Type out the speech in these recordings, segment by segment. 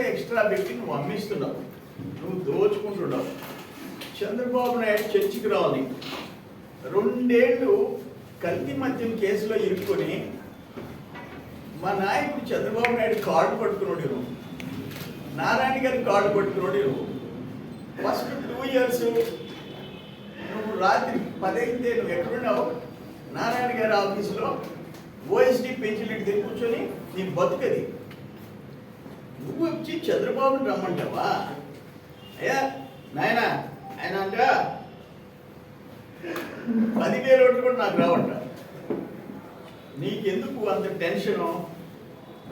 Extra పెట్టి అమ్మిస్తున్నావు. నువ్వు దోచుకుంటున్నావు. చంద్రబాబు నాయుడు చర్చికి రావాలి. రెండేళ్ళు కల్తీ మద్యం కేసులో ఇరుక్కొని మా నాయకుడు చంద్రబాబు నాయుడు కార్డు పట్టుకున్నాడు నువ్వు నారాయణ గారి కార్డు పట్టుకున్నాడు నువ్వు ఫస్ట్ టూ ఇయర్స్ నువ్వు రాత్రి పదైతే నువ్వు ఎక్కడున్నావు? నారాయణ గారి ఆఫీసులో ఓఎస్డి పెంచినట్టు దగ్గర కూర్చొని నీ బతుకది. నువ్వు వచ్చి చంద్రబాబుని రమ్మంటావా? అయ్యా నాయన ఆయన అంట పదివేల ఓట్లు కూడా నాకు రావంట. నీకెందుకు అంత టెన్షను?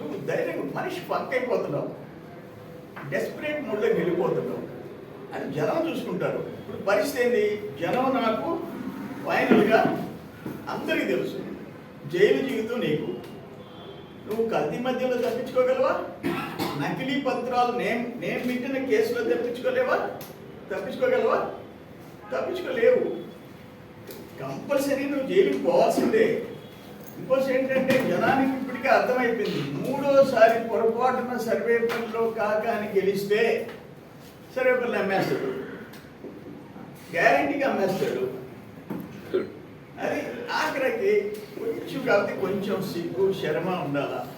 నువ్వు ధైర్యంగా మనిషి పక్క అయిపోతున్నావు. డెస్పరేట్ మూడ్లోకి వెళ్ళిపోతున్నావు. అని జనం చూసుకుంటారు. ఇప్పుడు పరిస్థితి ఏంది? జనం నాకు ఫైనల్గా అందరికీ తెలుసు. జైలు జీవితం నీకు. నువ్వు కల్తీ మధ్యలో తప్పించుకోగలవా? నకిలీ పత్రాలు నేను నేను పెట్టిన కేసులో తప్పించుకోలేవా? తప్పించుకోగలవా? తప్పించుకోలేవు. కంపల్సరీ నువ్వు జైలుకి పోవాల్సిందే. ఇంకోటి ఏంటంటే జనానికి ఇప్పటికే అర్థమైపోయింది. మూడోసారి పొరపాటున సర్వేపల్లిలో కాకాని గెలిస్తే సర్వేపల్లి అమ్మేస్తాడు. గ్యారంటీగా అమ్మేస్తాడు. అది ఆఖరికి కొంచెం కాబట్టి కొంచెం సిగ్గు శర్మ ఉండాలా?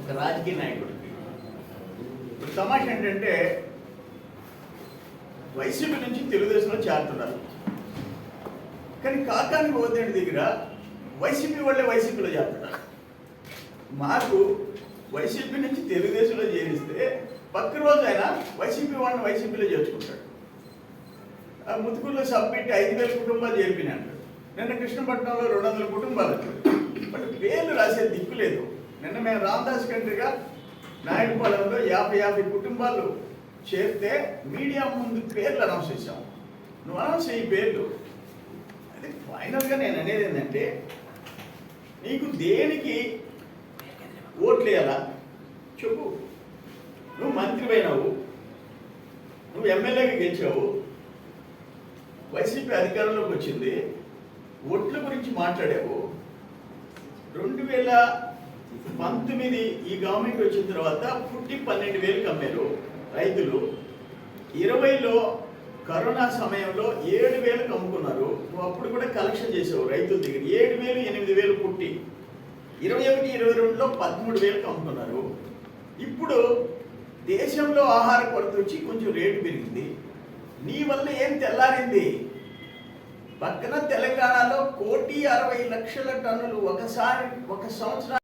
ఒక రాజకీయ నాయకుడికి. ఇప్పుడు తమాష ఏంటంటే వైసీపీ నుంచి తెలుగుదేశంలో చేరుతున్నారు. కానీ కాకాని గోదేంటి దగ్గర వైసీపీ వాళ్ళే వైసీపీలో చేరుతున్నారు. మాకు వైసీపీ నుంచి తెలుగుదేశంలో చేరిస్తే పక్క రోజు ఆయన వైసీపీ వాళ్ళని వైసీపీలో చేర్చుకుంటాడు. ఆ ముతుకుల్లో సబ్మిట్ ఐదు వేల కుటుంబాలు చేరిపినాడు నిన్న కృష్ణపట్నంలో రెండు వందల కుటుంబాలు బట్ పేర్లు రాసే దిక్కు లేదు. నిన్న మేము రామదాస్ కంట్రీగా నాయుడుపాలెంలో యాభై యాభై కుటుంబాలు చేరితే మీడియా ముందు పేర్లు అనౌన్స్ చేశాం. నువ్వు అనౌన్స్ చేయి పేర్లు. అది ఫైనల్గా నేను అనేది ఏంటంటే నీకు దేనికి ఓట్లు వేయాలా చెప్పు. నువ్వు మంత్రి నువ్వు ఎమ్మెల్యేగా గెలిచావు. వైసీపీ అధికారంలోకి వచ్చింది. ఓట్ల గురించి మాట్లాడావు. రెండు వేల పంతొమ్మిది ఈ గవర్నమెంట్ వచ్చిన తర్వాత పుట్టి పన్నెండు వేలు కమ్మారు రైతులు. ఇరవైలో కరోనా సమయంలో ఏడు వేలు కమ్ముకున్నారు. అప్పుడు కూడా కలెక్షన్ చేసావు రైతుల దగ్గర. ఏడు వేలు ఎనిమిది వేలు పుట్టి. ఇరవై ఒకటి ఇరవై రెండులో పదమూడు వేలు కమ్ముకున్నారు. ఇప్పుడు దేశంలో ఆహార కొరత వచ్చి కొంచెం రేటు పెరిగింది. నీ వల్ల ఏం తెల్లారింది? పక్కన తెలంగాణలో కోటి అరవై లక్షల టన్నులు ఒకసారి ఒక సంవత్సరం